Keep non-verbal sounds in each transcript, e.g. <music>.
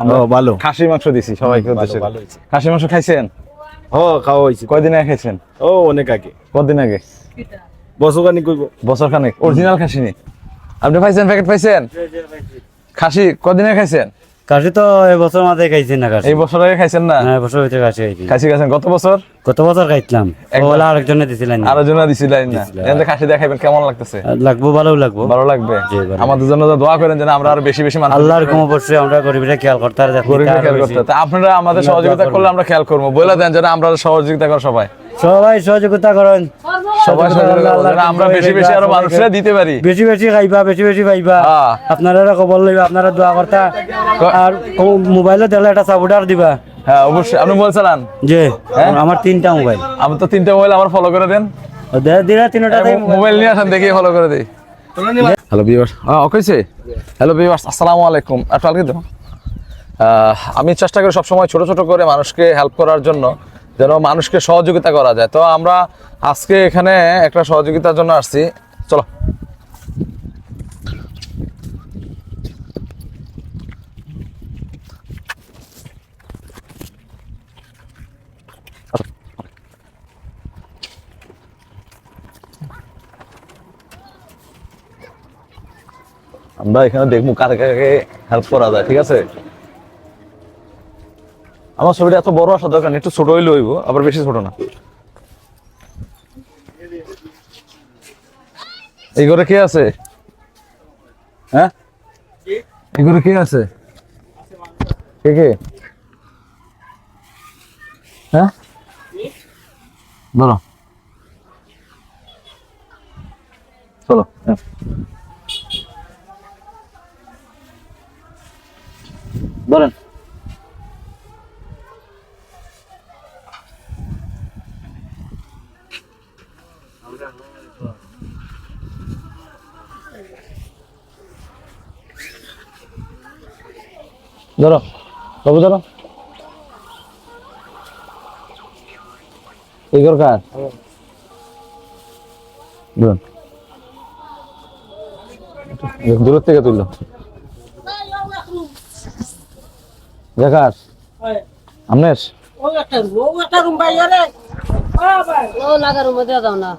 আমরা ভালো। খাসি মাংস দিছি সবাইকে উদ্দেশ্যে। ভালো হয়েছে। খাসি মাংস খাইছেন? ও খাওয়া হয়েছে। কয়দিন আগে খাইছেন? ও অনেক আগে। কদিন আগে? বছর খানি কইব বছর খানেক। অরিজিনাল খাসি নি। আপনি পাইছেন প্যাকেট পাইছেন? খাসি কদিন আগে খাইছেন? কাশি তো মাঝে খাইছি না কাশি? এই বছর আগে খাইছেন না? হ্যাঁ হইতে কাশি খাইছি। খাসি খাইছেন? গত বছর? বছর খাইছিলাম। ওলা আরেকজনে দিছিলেন আরও জন দিছিলেন না? খাসি দেখাইবেন কেমন লাগতেছে? লাগবো ভালো লাগবো? ভালো লাগবে। আমাদের জন্য দোয়া করেন যেন আমরা আরও বেশি বেশি মানুষ আল্লাহর কম অবশ্যই আমরা গরিবরা খেয়াল করতে আর গরিবের খেয়াল। করতে। আপনারা আমাদের সহযোগিতা করলে আমরা খেয়াল করব। বলে দেন যেন আমরা সহযোগিতা কর সবাই। সবাই সহযোগিতা করেন। সহযোগিতা আমরা বেশি বেশি আরও মানুষরা দিতে পারি। বেশি বেশি খাইবা বেশি বেশি পাইবা হ্যাঁ। আপনারা খবর লইবা আপনারা দোয়া করতা। আর মোবাইলে দিলে একটা সাপোর্টার দিবা। হ্যাঁ অবশ্যই। আপনি মোবাইল চালান? যে হ্যাঁ? আমার তিনটা মোবাইল। আমি তো তিনটা মোবাইল আমার ফলো করে দেন। তিনটা মোবাইল। নিয়ে আসেন দেখি ফলো করে দিই। হ্যালো ভিউয়ার্স ওকেছে হ্যালো ভিউয়ার্স আসসালামু আলাইকুম। একটু আলগে আমি চেষ্টা করি সবসময় ছোট ছোট করে মানুষকে হেল্প করার জন্য। যেন মানুষকে সহযোগিতা করা যায়। তো আমরা আজকে এখানে একটা সহযোগিতার জন্য আসছি। চলো। আমরা এখানে দেখব কাকে কাকে হেল্প করা যায়, ঠিক আছে? আমার ছবিটা এত বড় আসা দরকার একটু ছোট হইলে হইব, আবার বেশি ছোট না। এই ঘরে কে আছে? হ্যাঁ? এই ঘরে কে আছে? কে কে? হ্যাঁ? বলো। চলো বলেন। ধরো বাবু ধরো। এগোর কার ধরুন দূরের থেকে তুললো। দেখার না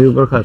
এই উপর খার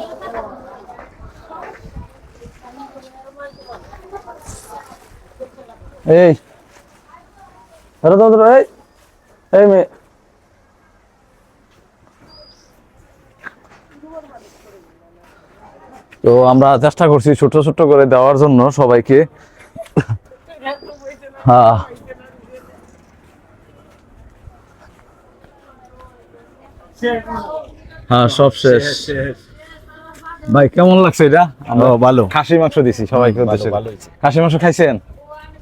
এই। ধরো এই। এই মেয়ে। তো আমরা চেষ্টা করছি ছোট ছোট করে দেওয়ার জন্য সবাইকে। হ্যাঁ। হ্যাঁ সব শেষ। ভাই কেমন লাগছে এটা? আমরা ভালো। খাসি মাংস দিছি সবাইকে। খাসি মাংস খাইছেন?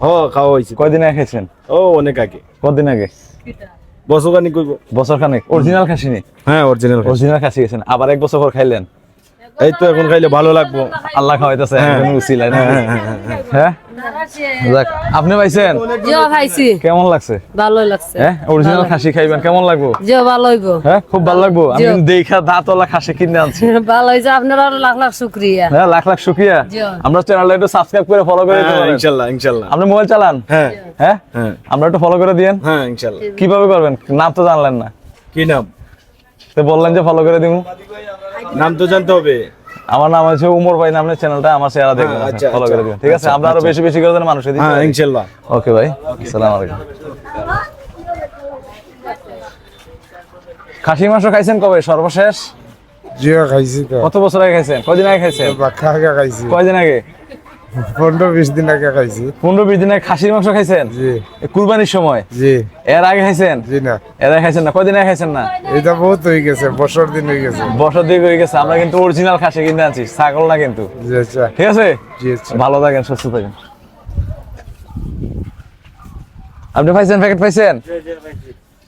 হ খাওয়া হয়েছে। কয়দিন আগে খাইছেন? ও অনেক আগে। কদিন আগে? বছর খানিক কইব। বছর খানিক অরিজিনাল খাসিনি? হ্যাঁ অরিজিনাল অরিজিনাল খাসি গেছেন। আবার এক বছর পর খাইলেন? এই তো এখন খাইলে ভালো লাগবো। আল্লাহ খাওয়াইতেছে একদম উচিলাই না? হ্যাঁ যাক আপনি পাইছেন? জিও খাইছি কেমন লাগছে? ভালোই লাগছে। হ্যাঁ? অরিজিনাল খাসি খাইবেন কেমন লাগবো? জিও ভালো হইব। হ্যাঁ খুব ভালো লাগবো। আমি দেখা দাঁতওয়ালা খাসি কিনে আনছি। <laughs> ভালো আপনার লাখ লাখ শুক্রিয়া। হ্যাঁ লাখ লাখ শুকিয়া জি। আমরা চ্যানেলটা একটু সাবস্ক্রাইব করে ফলো করে দিতে হ্যাঁ পারেন। ইনশাল্লাহ ইনশাল্লাহ। আপনি মোবাইল চালান? হ্যাঁ। হ্যাঁ? হ্যাঁ। আমরা একটু ফলো করে দিয়েন। হ্যাঁ ইনশাল্লাহ। কীভাবে করবেন? নাম তো জানলেন না। কি নাম? তো বললেন যে ফলো করে দিব নাম তো জানতে হবে। আমার নাম আছে উমর ভাই নামের চ্যানেলটা আমার চেহারা আচ্ছা, ফলো আচ্ছা। করে দিবেন। ঠিক আছে আমরা আরও বেশি বেশি করে দেন মানুষকে দিতে হ্যাঁ ইনশাআল্লাহ ওকে ভাই আসসালামু আলাইকুম। খাসি মাংস খাইছেন কবে? সর্বশেষ? জি খাইছি তো। কত বছর আগে খাইছেন? কয়দিন আগে খাইছেন? বাক্কা আগে খাইছি। কয়দিন আগে? পনেরো বিশ দিন আগে খাইছি। পনেরো বিশ দিন আগে খাসির মাংস খাইছেন? জি। এ কুরবানির সময়? জি। এর আগে খাইছেন? জি না। এর আগে খাইছেন না? কয়দিন আগে খাইছেন না? এটা বহুত হয়ে গেছে বছর দিন হয়ে গেছে। বছর দিকে হয়ে গেছে আমরা কিন্তু অরিজিনাল খাসি কিনে আনছি ছাগল না কিন্তু। জি আচ্ছা। ঠিক আছে? জি আচ্ছা। ভালো থাকেন সুস্থ থাকেন। আপনি পাইছেন প্যাকেট পাইছেন?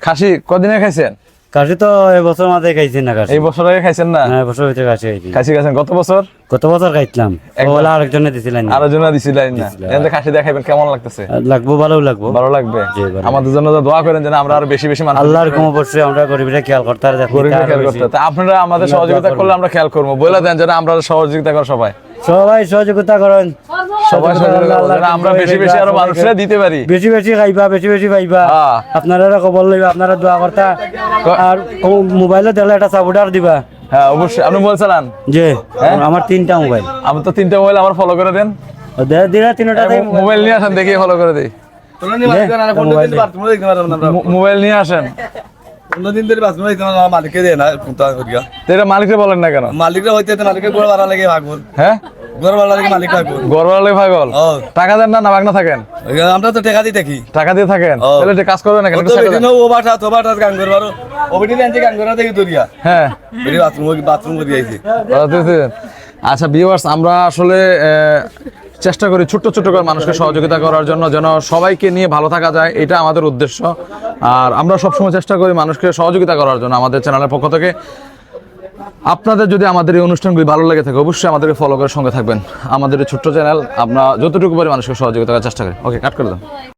খাসি কদিনে খাইছেন? কাশি তো এবছর মাঝে খাইছি না কাশি? এই বছর আগে খাইছেন না? না এবছর হইতে কাশি খাইছি। খাসি খাইছেন গত বছর? গত বছর খাইছিলাম। ওলা আরেকজনে দিছিলেন না। আরও জন দিছিলেন। না থেকে খাসি দেখাবেন কেমন লাগতেছে? লাগবো ভালো লাগবো? ভালো লাগবে। আমাদের জন্য দোয়া করেন যেন আমরা আরও বেশি বেশি মানুষ আল্লাহর কম অবশ্যই আমরা গরিবরা খেয়াল করতে আর গরিবের খেয়াল। করতে। আপনারা আমাদের সহযোগিতা করলে আমরা খেয়াল করব। বলে দেন যেন আমরা সহযোগিতা করো সবাই। সবাই সহযোগিতা করেন। আমরা বেশি বেশি আরও মানুষরা দিতে পারি। বেশি বেশি খাইবা বেশি বেশি পাইবা হ্যাঁ। আপনারা খবর লইবা আপনারা দোয়া করতা। আর মোবাইলে দেখলে একটা সাপোর্টার দিবা। হ্যাঁ অবশ্যই। আপনি মোবাইল চালান? যে হ্যাঁ? আমার তিনটা মোবাইল। আমি তো তিনটা মোবাইল আমার ফলো করে দেন। দিলা তিনটা মোবাইল। নিয়ে আসেন দেখি ফলো করে দিই। মোবাইল নিয়ে আসেন। দিন ধরে বাঁচবো না তোমার মালিককে দেয় না কোনটা করিয়া এটা মালিককে বলেন না কেন? মালিকরা হইতে মালিককে গোড় বাড়া লাগে ভাগবো হ্যাঁ? গোড় বাড়া লাগে মালিক ও। টাকা দেন না না ভাগ না থাকেন? আমরা তো টেকা টাকা দিয়ে থাকেন? তাহলে এটা কাজ করবেন না কেন? ও একটু তো টাকা বেদিন দেন। ও বাটা তো বাটা গান করবারো ও বেটি লেনছে গান করা দেখি দরিয়া হ্যাঁ। বাথরুম বাথরুম করি আইছে। ভালো থাকবেন। আচ্ছা ভিউয়ার্স আমরা আসলে চেষ্টা করি ছোট্ট ছোট্ট করে মানুষকে সহযোগিতা করার জন্য যেন সবাইকে নিয়ে ভালো থাকা যায়, এটা আমাদের উদ্দেশ্য। আর আমরা সবসময় চেষ্টা করি মানুষকে সহযোগিতা করার জন্য আমাদের চ্যানেলের পক্ষ থেকে। আপনাদের যদি আমাদের এই অনুষ্ঠানগুলি ভালো লেগে থাকে, অবশ্যই আমাদেরকে ফলো করে সঙ্গে থাকবেন। আমাদের ছোট্ট চ্যানেল, আমরা যতটুকু পারি মানুষকে সহযোগিতা করার চেষ্টা করি। ওকে কাট করে দাও।